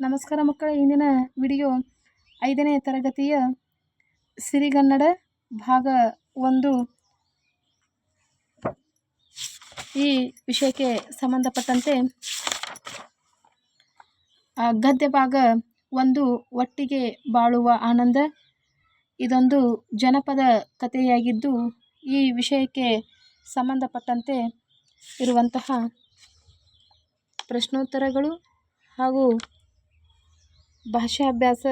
ನಮಸ್ಕಾರ ಮಕ್ಕಳ, ಇಂದಿನ ವಿಡಿಯೋ ಐದನೇ ತರಗತಿಯ ಸಿರಿಗನ್ನಡ ಭಾಗ ಒಂದು. ಈ ವಿಷಯಕ್ಕೆ ಸಂಬಂಧಪಟ್ಟಂತೆ ಗದ್ಯ ಭಾಗ ಒಂದು, ಒಟ್ಟಿಗೆ ಬಾಳುವ ಆನಂದ. ಇದೊಂದು ಜನಪದ ಕಥೆಯಾಗಿದ್ದು, ಈ ವಿಷಯಕ್ಕೆ ಸಂಬಂಧಪಟ್ಟಂತೆ ಇರುವಂತಹ ಪ್ರಶ್ನೋತ್ತರಗಳು ಹಾಗೂ ಭಾಷಾಭ್ಯಾಸ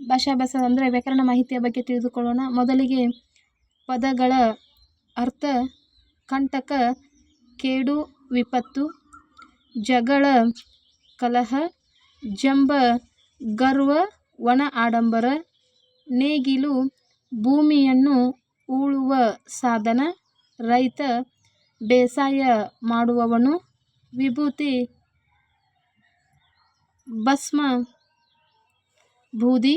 ಭಾಷಾಭ್ಯಾಸ ಅಂದರೆ ವ್ಯಾಕರಣ ಮಾಹಿತಿಯ ಬಗ್ಗೆ ತಿಳಿದುಕೊಳ್ಳೋಣ. ಮೊದಲಿಗೆ ಪದಗಳ ಅರ್ಥ, ಕಂಟಕ, ಕೇಡು, ವಿಪತ್ತು, ಜಗಳ, ಕಲಹ, ಜಂಬ, ಗರ್ವ, ಒಣ ಆಡಂಬರ, ನೇಗಿಲು, ಭೂಮಿಯನ್ನು ಉಳುವ ಸಾಧನ ರೈತ ಬೇಸಾಯ ಮಾಡುವವನು ವಿಭೂತಿ ಭಸ್ಮ ಬೂದಿ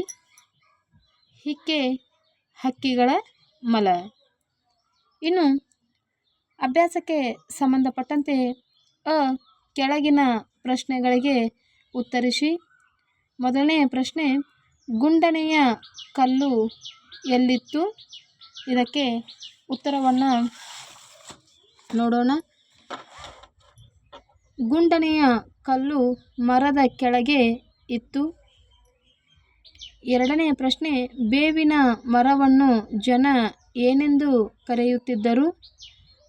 ಹಿಕ್ಕೆ ಹಕ್ಕಿಗಳ ಮಲ. ಇನ್ನು ಅಭ್ಯಾಸಕ್ಕೆ ಸಂಬಂಧಪಟ್ಟಂತೆ ಅ ಕೆಳಗಿನ ಪ್ರಶ್ನೆಗಳಿಗೆ ಉತ್ತರಿಸಿ. ಮೊದಲನೆಯ ಪ್ರಶ್ನೆ, ಗುಂಡನೆಯ ಕಲ್ಲು ಎಲ್ಲಿತ್ತು? ಇದಕ್ಕೆ ಉತ್ತರವನ್ನು ನೋಡೋಣ. ಗುಂಡನೆಯ ಕಲ್ಲು ಮರದ ಕೆಳಗೆ ಇತ್ತು. ಎರಡನೆಯ ಪ್ರಶ್ನೆ, ಬೇವಿನ ಮರವನ್ನು ಜನ ಏನೆಂದು ಕರೆಯುತ್ತಿದ್ದರು?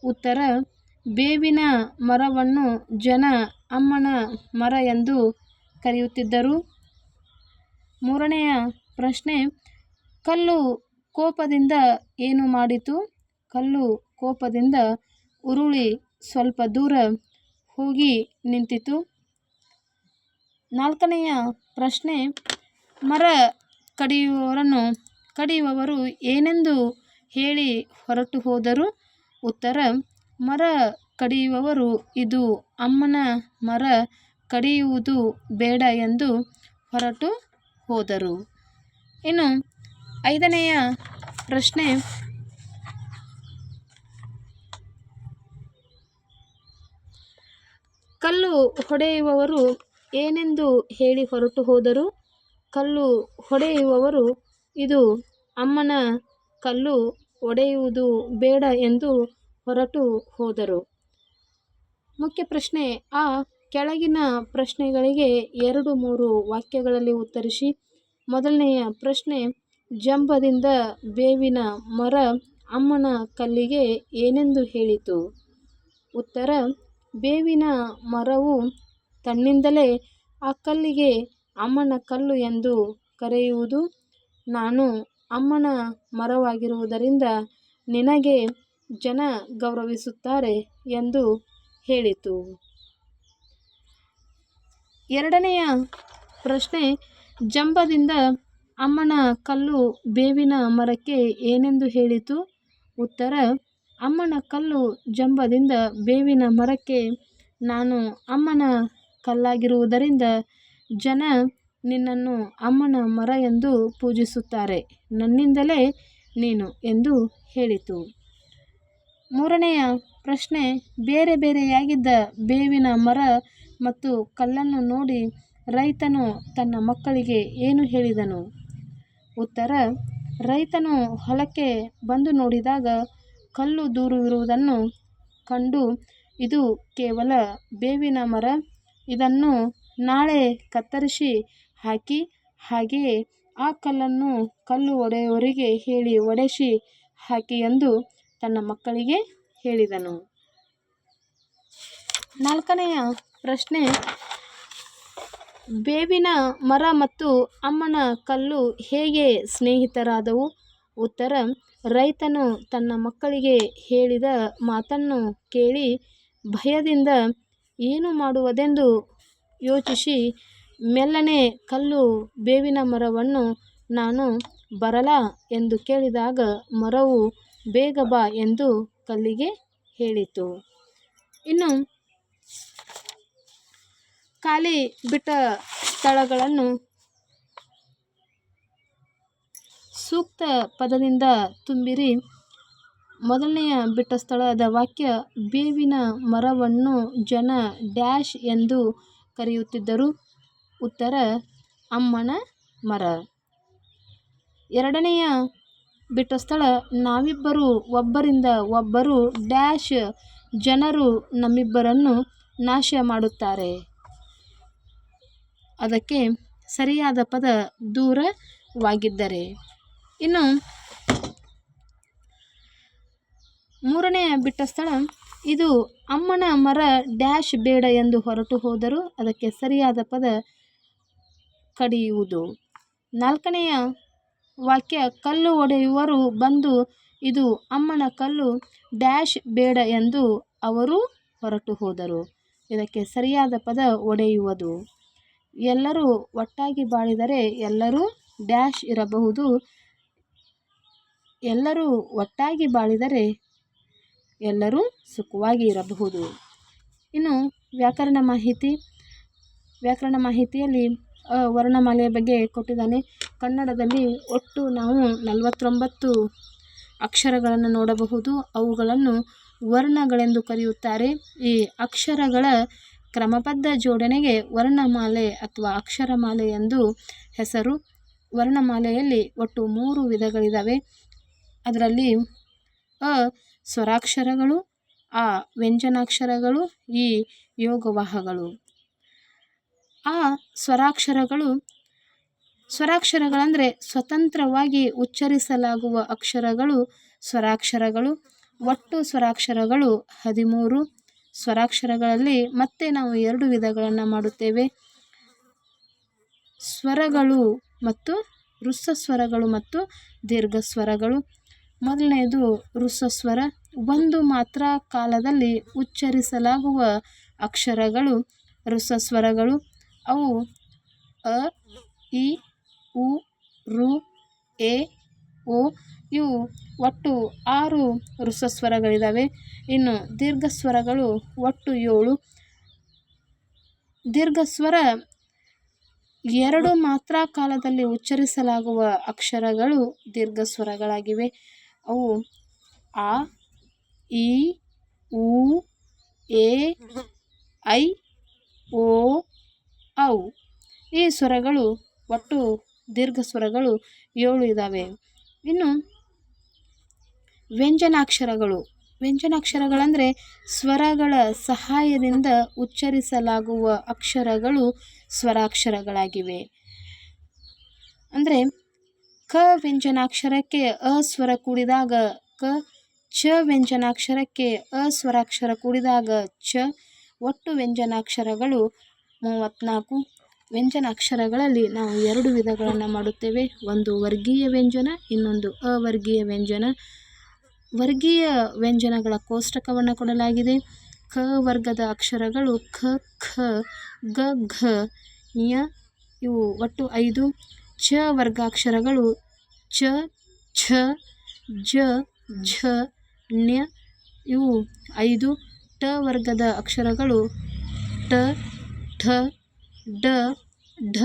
ಉತ್ತರ, ಬೇವಿನ ಮರವನ್ನು ಜನ ಅಮ್ಮನ ಮರ ಎಂದು ಕರೆಯುತ್ತಿದ್ದರು. ಮೂರನೆಯ ಪ್ರಶ್ನೆ, ಕಲ್ಲು ಕೋಪದಿಂದ ಏನು ಮಾಡಿತು? ಕಲ್ಲು ಕೋಪದಿಂದ ಉರುಳಿ ಸ್ವಲ್ಪ ದೂರ ಹೋಗಿ ನಿಂತಿತು. ನಾಲ್ಕನೆಯ ಪ್ರಶ್ನೆ, ಮರ ಕಡಿಯುವವರನ್ನು ಕಡಿಯುವವರು ಏನೆಂದು ಹೇಳಿ ಹೊರಟು ಹೋದರು? ಉತ್ತರ, ಮರ ಕಡಿಯುವವರು ಇದು ಅಮ್ಮನ ಮರ ಕಡಿಯುವುದು ಬೇಡ ಎಂದು ಹೊರಟು ಹೋದರು. ಇನ್ನು ಐದನೆಯ ಪ್ರಶ್ನೆ ಕಲ್ಲು ಹೊಡೆಯುವವರು ಏನೆಂದು ಹೇಳಿ ಹೊರಟು ಹೋದರು? ಕಲ್ಲು ಹೊಡೆಯುವವರು, ಇದು ಅಮ್ಮನ ಕಲ್ಲು ಒಡೆಯುವುದು ಬೇಡ ಎಂದು ಹೊರಟು ಹೋದರು. ಮುಖ್ಯ ಪ್ರಶ್ನೆ, ಆ ಕೆಳಗಿನ ಪ್ರಶ್ನೆಗಳಿಗೆ ಎರಡು ಮೂರು ವಾಕ್ಯಗಳಲ್ಲಿ ಉತ್ತರಿಸಿ. ಮೊದಲನೆಯ ಪ್ರಶ್ನೆ, ಜಂಬದಿಂದ ಬೇವಿನ ಮರ ಅಮ್ಮನ ಕಲ್ಲಿಗೆ ಏನೆಂದು ಹೇಳಿತು? ಉತ್ತರ ಬೇವಿನ ಮರವು ತನ್ನಿಂದಲೇ ಆ ಕಲ್ಲಿಗೆ ಅಮ್ಮನ ಕಲ್ಲು ಎಂದು ಕರೆಯುವುದು. ನಾನು ಅಮ್ಮನ ಮರವಾಗಿರುವುದರಿಂದ ನಿನಗೆ ಜನ ಗೌರವಿಸುತ್ತಾರೆ ಎಂದು ಹೇಳಿತು. ಎರಡನೆಯ ಪ್ರಶ್ನೆ, ಜಂಬದಿಂದ ಅಮ್ಮನ ಕಲ್ಲು ಬೇವಿನ ಮರಕ್ಕೆ ಏನೆಂದು ಹೇಳಿತು? ಉತ್ತರ ಅಮ್ಮನ ಕಲ್ಲು ಜಂಬದಿಂದ ಬೇವಿನ ಮರಕ್ಕೆ ನಾನು ಅಮ್ಮನ ಕಲ್ಲಾಗಿರುವುದರಿಂದ ಜನ ನಿನ್ನನ್ನು ಅಮ್ಮನ ಮರ ಎಂದು ಪೂಜಿಸುತ್ತಾರೆ. ನನ್ನಿಂದಲೇ ನೀನು ಎಂದು ಹೇಳಿತು. ಮೂರನೆಯ ಪ್ರಶ್ನೆ, ಬೇರೆ ಬೇರೆಯಾಗಿದ್ದ ಬೇವಿನ ಮರ ಮತ್ತು ಕಲ್ಲನ್ನು ನೋಡಿ ರೈತನು ತನ್ನ ಮಕ್ಕಳಿಗೆ ಏನು ಹೇಳಿದನು? ಉತ್ತರ, ರೈತನು ಹೊಲಕ್ಕೆ ಬಂದು ನೋಡಿದಾಗ ಕಲ್ಲು ದೂರವಿರುವುದನ್ನು ಕಂಡು ಇದು ಕೇವಲ ಬೇವಿನ ಮರ. ಇದನ್ನು ನಾಳೆ ಕತ್ತರಿಸಿ ಹಾಕಿ, ಹಾಗೆಯೇ ಆ ಕಲ್ಲನ್ನು ಕಲ್ಲು ಒಡೆಯುವವರಿಗೆ ಹೇಳಿ ಒಡೆಸಿ ಹಾಕಿ ಎಂದು ತನ್ನ ಮಕ್ಕಳಿಗೆ ಹೇಳಿದನು. ನಾಲ್ಕನೆಯ ಪ್ರಶ್ನೆ, ಬೇವಿನ ಮರ ಮತ್ತು ಅಮ್ಮನ ಕಲ್ಲು ಹೇಗೆ ಸ್ನೇಹಿತರಾದವು? ಉತ್ತರ ರೈತನು ತನ್ನ ಮಕ್ಕಳಿಗೆ ಹೇಳಿದ ಮಾತನ್ನು ಕೇಳಿ ಭಯದಿಂದ ಏನು ಮಾಡುವುದೆಂದು ಯೋಚಿಸಿ ಮೆಲ್ಲನೆ ಕಲ್ಲು ಬೇವಿನ ಮರವನ್ನು ನಾನು ಬರಲ ಎಂದು ಕೇಳಿದಾಗ ಮರವು ಬೇಗ ಬಾ ಎಂದು ಕಲ್ಲಿಗೆ ಹೇಳಿತು. ಇನ್ನು ಖಾಲಿ ಬಿಟ್ಟ ಸ್ಥಳಗಳನ್ನು ಸೂಕ್ತ ಪದದಿಂದ ತುಂಬಿರಿ. ಮೊದಲನೆಯ ಬಿಟ್ಟ ಸ್ಥಳದ ವಾಕ್ಯ, ಬೇವಿನ ಮರವನ್ನು ಜನ ಡ್ಯಾಶ್ ಎಂದು ಕರೆಯುತ್ತಿದ್ದರು. ಉತ್ತರ, ಅಮ್ಮನ ಮರ ಎರಡನೆಯ ಬಿಟ್ಟ ಸ್ಥಳ, ನಾವಿಬ್ಬರು ಒಬ್ಬರಿಂದ ಒಬ್ಬರು ಡ್ಯಾಶ್ ಜನರು ನಮ್ಮಿಬ್ಬರನ್ನು ನಾಶ ಮಾಡುತ್ತಾರೆ ಅದಕ್ಕೆ ಸರಿಯಾದ ಪದ ದೂರವಾಗಿದ್ದರೆ ಇನ್ನು ಮೂರನೇ ಬಿಟ್ಟ ಸ್ಥಳ, ಇದು ಅಮ್ಮನ ಮರ ಡ್ಯಾಶ್ ಬೇಡ ಎಂದು ಹೊರಟು ಹೋದರೂ ಅದಕ್ಕೆ ಸರಿಯಾದ ಪದ ಕಡಿಯುವುದು. ನಾಲ್ಕನೆಯ ವಾಕ್ಯ, ಕಲ್ಲು ಒಡೆಯುವರು ಬಂದು, ಇದು ಅಮ್ಮನ ಕಲ್ಲು ಡ್ಯಾಶ್ ಬೇಡ ಎಂದು ಅವರು ಹೊರಟು ಹೋದರು. ಇದಕ್ಕೆ ಸರಿಯಾದ ಪದ ಒಡೆಯುವುದು. ಎಲ್ಲರೂ ಒಟ್ಟಾಗಿ ಬಾಳಿದರೆ ಎಲ್ಲರೂ ಡ್ಯಾಶ್ ಇರಬಹುದು. ಎಲ್ಲರೂ ಒಟ್ಟಾಗಿ ಬಾಳಿದರೆ ಎಲ್ಲರೂ ಸುಖವಾಗಿ ಇರಬಹುದು. ಇನ್ನು ವ್ಯಾಕರಣ ಮಾಹಿತಿ, ವ್ಯಾಕರಣ ಮಾಹಿತಿಯಲ್ಲಿ ವರ್ಣಮಾಲೆಯ ಬಗ್ಗೆ ಕೊಟ್ಟಿದ್ದಾನೆ. ಕನ್ನಡದಲ್ಲಿ ಒಟ್ಟು ನಾವು ನಲವತ್ತೊಂಬತ್ತು ಅಕ್ಷರಗಳನ್ನು ನೋಡಬಹುದು. ಅವುಗಳನ್ನು ವರ್ಣಗಳೆಂದು ಕರೆಯುತ್ತಾರೆ. ಈ ಅಕ್ಷರಗಳ ಕ್ರಮಬದ್ಧ ಜೋಡಣೆಗೆ ವರ್ಣಮಾಲೆ ಅಥವಾ ಅಕ್ಷರಮಾಲೆ ಎಂದು ಹೆಸರು. ವರ್ಣಮಾಲೆಯಲ್ಲಿ ಒಟ್ಟು ಮೂರು ವಿಧಗಳಿದ್ದಾವೆ. ಅದರಲ್ಲಿ ಅ ಸ್ವರಾಕ್ಷರಗಳು, ಆ ವ್ಯಂಜನಾಕ್ಷರಗಳು, ಈ ಯೋಗವಾಹಗಳು. ಆ ಸ್ವರಾಕ್ಷರಗಳು ಸ್ವರಾಕ್ಷರಗಳಂದರೆ ಸ್ವತಂತ್ರವಾಗಿ ಉಚ್ಚರಿಸಲಾಗುವ ಅಕ್ಷರಗಳು, ಸ್ವರಾಕ್ಷರಗಳು, ಒಟ್ಟು ಸ್ವರಾಕ್ಷರಗಳು ಹದಿಮೂರು. ಸ್ವರಾಕ್ಷರಗಳಲ್ಲಿ ಮತ್ತೆ ನಾವು ಎರಡು ವಿಧಗಳನ್ನು ಮಾಡುತ್ತೇವೆ. ಸ್ವರಗಳು ಮತ್ತು ವೃಸ್ಸ ಸ್ವರಗಳು ಮತ್ತು ದೀರ್ಘ ಸ್ವರಗಳು ಮೊದಲನೆಯದು ಋಸಸ್ವರ ಸ್ವರ ಒಂದು ಮಾತ್ರ ಕಾಲದಲ್ಲಿ ಉಚ್ಚರಿಸಲಾಗುವ ಅಕ್ಷರಗಳು ಋಸಸ್ವರಗಳು ಅವು ಅ, ಇ, ಉ, ರು, ಎ, ಓ, ಇವು ಒಟ್ಟು ಆರು ವೃಸ್ಸ ಸ್ವರಗಳಿದ್ದಾವೆ ಇನ್ನು ದೀರ್ಘಸ್ವರಗಳು ಒಟ್ಟು ಏಳು. ದೀರ್ಘಸ್ವರ ಎರಡು ಮಾತ್ರ ಕಾಲದಲ್ಲಿ ಉಚ್ಚರಿಸಲಾಗುವ ಅಕ್ಷರಗಳು ದೀರ್ಘ ಸ್ವರಗಳಾಗಿವೆ ಅವು ಆ ಇ ಉ ಎ ಐ ಓ ಔ ಈ ಸ್ವರಗಳು ಒಟ್ಟು ದೀರ್ಘ ಸ್ವರಗಳು ಏಳು ಇದ್ದಾವೆ ಇನ್ನು ವ್ಯಂಜನಾಕ್ಷರಗಳು. ವ್ಯಂಜನಾಕ್ಷರಗಳಂದರೆ ಸ್ವರಗಳ ಸಹಾಯದಿಂದ ಉಚ್ಚರಿಸಲಾಗುವ ಅಕ್ಷರಗಳು ಸ್ವರಾಕ್ಷರಗಳಾಗಿವೆ. ಅಂದರೆ ಕ ವ್ಯಂಜನಾಕ್ಷರಕ್ಕೆ ಅ ಸ್ವರ ಕೂಡಿದಾಗ ಕ ಚ ವ್ಯಂಜನಾಕ್ಷರಕ್ಕೆ ಅ ಸ್ವರಾಕ್ಷರ ಕೂಡಿದಾಗ ಚ ಒಟ್ಟು ವ್ಯಂಜನಾಕ್ಷರಗಳು ಮೂವತ್ತ್ನಾಲ್ಕು. ವ್ಯಂಜನಾಕ್ಷರಗಳಲ್ಲಿ ನಾವು ಎರಡು ವಿಧಗಳನ್ನು ಮಾಡುತ್ತೇವೆ. ಒಂದು ವರ್ಗೀಯ ವ್ಯಂಜನ, ಇನ್ನೊಂದು ಅವರ್ಗೀಯ ವ್ಯಂಜನ. ವರ್ಗೀಯ ವ್ಯಂಜನಗಳ ಕೋಷ್ಟಕವನ್ನು ಕೊಡಲಾಗಿದೆ. ಕ ವರ್ಗದ ಅಕ್ಷರಗಳು ಖ ಖ, ಗ, ಘ, ಯ ಇವು ಒಟ್ಟು ಐದು. ಚ ವರ್ಗಾಕ್ಷರಗಳು ಚ, ಛ, ಜ ಝ ಣ್ಯ ಇವು ಐದು ಟ ವರ್ಗದ ಅಕ್ಷರಗಳು. ಟ, ಠ, ಡ, ಢ,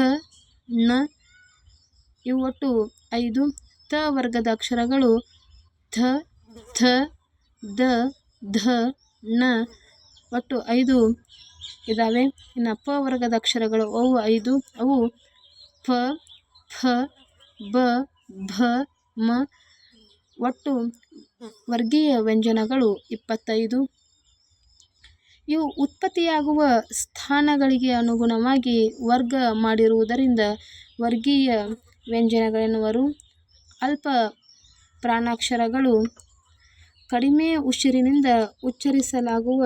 ಣ ಇವು ಒಟ್ಟು ಐದು ತ ವರ್ಗದ ಅಕ್ಷರಗಳು. ಥ ಥ, ದ, ಧ ನ ಒಟ್ಟು ಐದು ಇದ್ದಾವೆ ಇನ್ನು ಪ ವರ್ಗದ ಅಕ್ಷರಗಳು ಅವು ಐದು. ಅವು ಪ ಫ ಬ, ಭ, ಮ. ಒಟ್ಟು ವರ್ಗೀಯ ವ್ಯಂಜನಗಳು ಇಪ್ಪತ್ತೈದು. ಇವು ಉತ್ಪತ್ತಿಯಾಗುವ ಸ್ಥಾನಗಳಿಗೆ ಅನುಗುಣವಾಗಿ ವರ್ಗ ಮಾಡಿರುವುದರಿಂದ ವರ್ಗೀಯ ವ್ಯಂಜನಗಳೆನ್ನುವರು. ಅಲ್ಪ ಪ್ರಾಣಾಕ್ಷರಗಳು ಕಡಿಮೆ ಉಸಿರಿನಿಂದ ಉಚ್ಚರಿಸಲಾಗುವ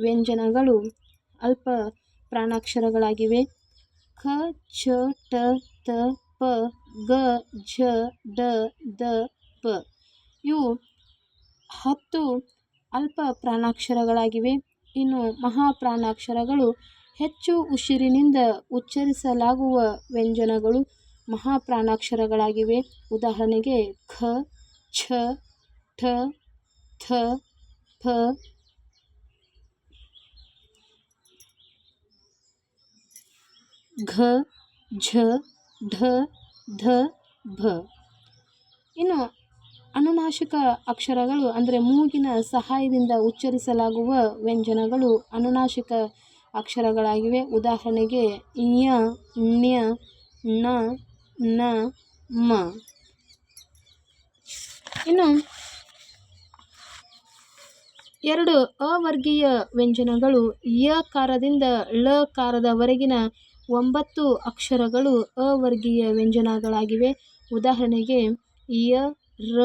ವ್ಯಂಜನಗಳು ಅಲ್ಪ ಪ್ರಾಣಾಕ್ಷರಗಳಾಗಿವೆ. ಖ ಚ, ಟ, ತ ಪ, ಗ, ಝ, ಡ, ದ, ಪ. ಇವು ಹತ್ತು ಅಲ್ಪ ಪ್ರಾಣಾಕ್ಷರಗಳಾಗಿವೆ. ಇನ್ನು ಮಹಾಪ್ರಾಣಾಕ್ಷರಗಳು ಹೆಚ್ಚು ಉಸಿರಿನಿಂದ ಉಚ್ಚರಿಸಲಾಗುವ ವ್ಯಂಜನಗಳು ಮಹಾಪ್ರಾಣಾಕ್ಷರಗಳಾಗಿವೆ. ಉದಾಹರಣೆಗೆ ಖ, ಛ, ಠ, ಥ ಫ ಘ, ಝ ಢ ಧ, ಭ. ಇನ್ನು ಅನುನಾಶಿಕ ಅಕ್ಷರಗಳು ಅಂದರೆ ಮೂಗಿನ ಸಹಾಯದಿಂದ ಉಚ್ಚರಿಸಲಾಗುವ ವ್ಯಂಜನಗಳು ಅನುನಾಶಿಕ ಅಕ್ಷರಗಳಾಗಿವೆ. ಉದಾಹರಣೆಗೆ ಞ ಣ್ಯ ಣ ನ, ಮ. ಇನ್ನು ಎರಡು ಅವರ್ಗೀಯ ವ್ಯಂಜನಗಳು ಯ ಕಾರದಿಂದ ಳ ಳಕಾರದವರೆಗಿನ ಒಂಬತ್ತು ಅಕ್ಷರಗಳು ಅವರ್ಗೀಯ ವ್ಯಂಜನಗಳಾಗಿವೆ. ಉದಾಹರಣೆಗೆ, ಯ, ರ,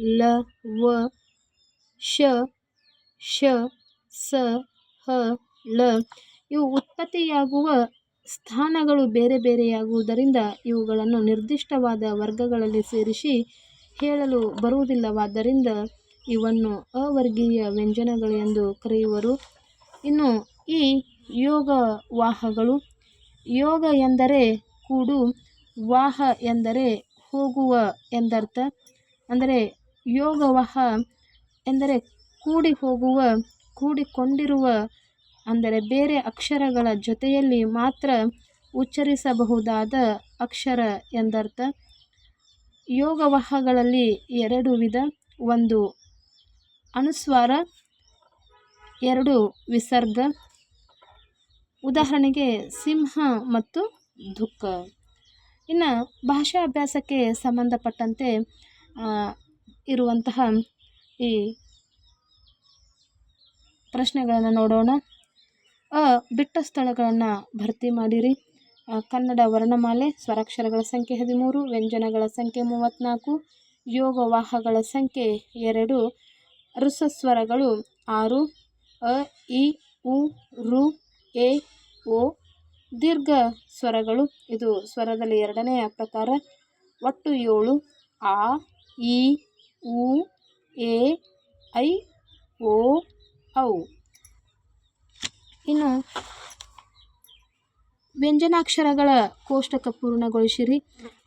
ಲ, ವ, ಶ ಶ, ಸ, ಹ, ಳ. ಇವು ಉತ್ಪತ್ತಿಯಾಗುವ ಸ್ಥಾನಗಳು ಬೇರೆ ಬೇರೆಯಾಗುವುದರಿಂದ ಇವುಗಳನ್ನು ನಿರ್ದಿಷ್ಟವಾದ ವರ್ಗಗಳಲ್ಲಿ ಸೇರಿಸಿ ಹೇಳಲು ಬರುವುದಿಲ್ಲವಾದ್ದರಿಂದ ಇವನ್ನು ಅವರ್ಗೀಯ ವ್ಯಂಜನಗಳು ಎಂದು ಕರೆಯುವರು. ಇನ್ನು ಈ ಯೋಗವಾಹಗಳು ಯೋಗ ಎಂದರೆ ಕೂಡು, ವಾಹ ಎಂದರೆ ಹೋಗುವ ಎಂದರ್ಥ. ಅಂದರೆ ಯೋಗವಾಹ ಎಂದರೆ ಕೂಡಿ ಹೋಗುವ, ಕೂಡಿಕೊಂಡಿರುವ, ಅಂದರೆ ಬೇರೆ ಅಕ್ಷರಗಳ ಜೊತೆಯಲ್ಲಿ ಮಾತ್ರ ಉಚ್ಚರಿಸಬಹುದಾದ ಅಕ್ಷರ ಎಂದರ್ಥ. ಯೋಗವಹಗಳಲ್ಲಿ ಎರಡು ವಿಧ, ಒಂದು ಅನುಸ್ವಾರ, ಎರಡು ವಿಸರ್ಗ. ಉದಾಹರಣೆಗೆ ಸಿಂಹ ಮತ್ತು ದುಃಖ ಇನ್ನು ಭಾಷಾ ಅಭ್ಯಾಸಕ್ಕೆ ಸಂಬಂಧಪಟ್ಟಂತೆ ಇರುವಂತಹ ಈ ಪ್ರಶ್ನೆಗಳನ್ನು ನೋಡೋಣ. ಅ, ಬಿಟ್ಟ ಸ್ಥಳಗಳನ್ನು ಭರ್ತಿ ಮಾಡಿರಿ. ಕನ್ನಡ ವರ್ಣಮಾಲೆ, ಸ್ವರಾಕ್ಷರಗಳ ಸಂಖ್ಯೆ ಹದಿಮೂರು, ವ್ಯಂಜನಗಳ ಸಂಖ್ಯೆ ಮೂವತ್ತ್ನಾಲ್ಕು ಯೋಗವಾಹಗಳ ಸಂಖ್ಯೆ ಎರಡು, ಋಸಸ್ವರಗಳು ಆರು, ಅ, ಇ, ಉ, ರು ಎ ಓ, ದೀರ್ಘ ಸ್ವರಗಳು. ಇದು ಸ್ವರದಲ್ಲಿ ಎರಡನೆಯ ಪ್ರಕಾರ. ಒಟ್ಟು ಏಳು. ಆ, ಇ, ಉ, ಎ, ಐ, ಓ, ಔ. ಇನ್ನು ವ್ಯಂಜನಾಕ್ಷರಗಳ ಕೋಷ್ಟಕ ಪೂರ್ಣಗೊಳಿಸಿರಿ.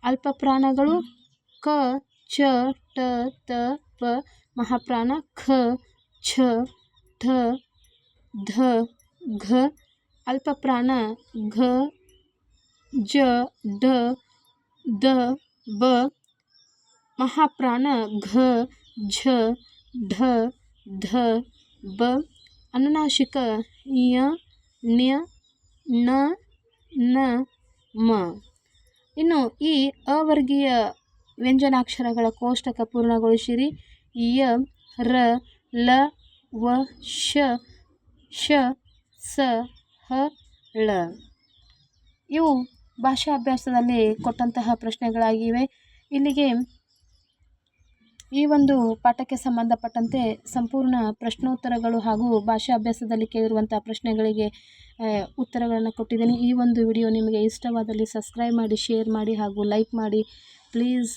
ಅಲ್ಪ ಪ್ರಾಣಗಳು ಕ, ಚ, ಟ, ತ, ಪ, ಮಹಾಪ್ರಾಣ, ಖ, ಛ, ಠ, ಧ, ಘ ಅಲ್ಪ ಪ್ರಾಣ ಘ, ಜ, ಡ, ದ, ಬ, ಮಹಾಪ್ರಾಣ, ಘ, ಝ, ಢ, ಧ, ಬ, ಅನುನಾಶಿಕ, ಯ ಣ್ಯ ನ ನ, ಮ. ಇನ್ನು ಈ ಅವರ್ಗೀಯ ವ್ಯಂಜನಾಕ್ಷರಗಳ ಕೋಷ್ಟಕ ಪೂರ್ಣಗೊಳಿಸಿರಿ. ಯ, ರ, ಲ, ವ, ಶ ಶ, ಸ ಹ? ಳ ಇವು ಭಾಷಾ ಅಭ್ಯಾಸದಲ್ಲಿ ಕೊಟ್ಟಂತಹ ಪ್ರಶ್ನೆಗಳಾಗಿವೆ. ಇಲ್ಲಿಗೆ ಈ ಒಂದು ಪಾಠಕ್ಕೆ ಸಂಬಂಧಪಟ್ಟಂತೆ ಸಂಪೂರ್ಣ ಪ್ರಶ್ನೋತ್ತರಗಳು ಹಾಗೂ ಭಾಷಾ ಅಭ್ಯಾಸದಲ್ಲಿ ಕೇಳಿರುವಂಥ ಪ್ರಶ್ನೆಗಳಿಗೆ ಉತ್ತರಗಳನ್ನು ಕೊಟ್ಟಿದ್ದೀನಿ. ಈ ಒಂದು ವಿಡಿಯೋ ನಿಮಗೆ ಇಷ್ಟವಾದಲ್ಲಿ ಸಬ್ಸ್ಕ್ರೈಬ್ ಮಾಡಿ, ಶೇರ್ ಮಾಡಿ ಹಾಗೂ ಲೈಕ್ ಮಾಡಿ. ಪ್ಲೀಸ್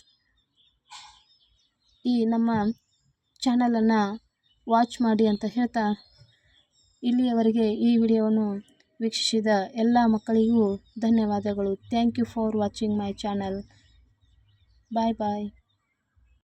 ಈ ನಮ್ಮ ಚಾನಲನ್ನು ವಾಚ್ ಮಾಡಿ ಅಂತ ಹೇಳ್ತಾ ಇಲ್ಲಿಯವರೆಗೆ ಈ ವಿಡಿಯೋವನ್ನು ವೀಕ್ಷಿಸಿದ ಎಲ್ಲ ಮಕ್ಕಳಿಗೂ ಧನ್ಯವಾದಗಳು. Thank you for watching my channel bye bye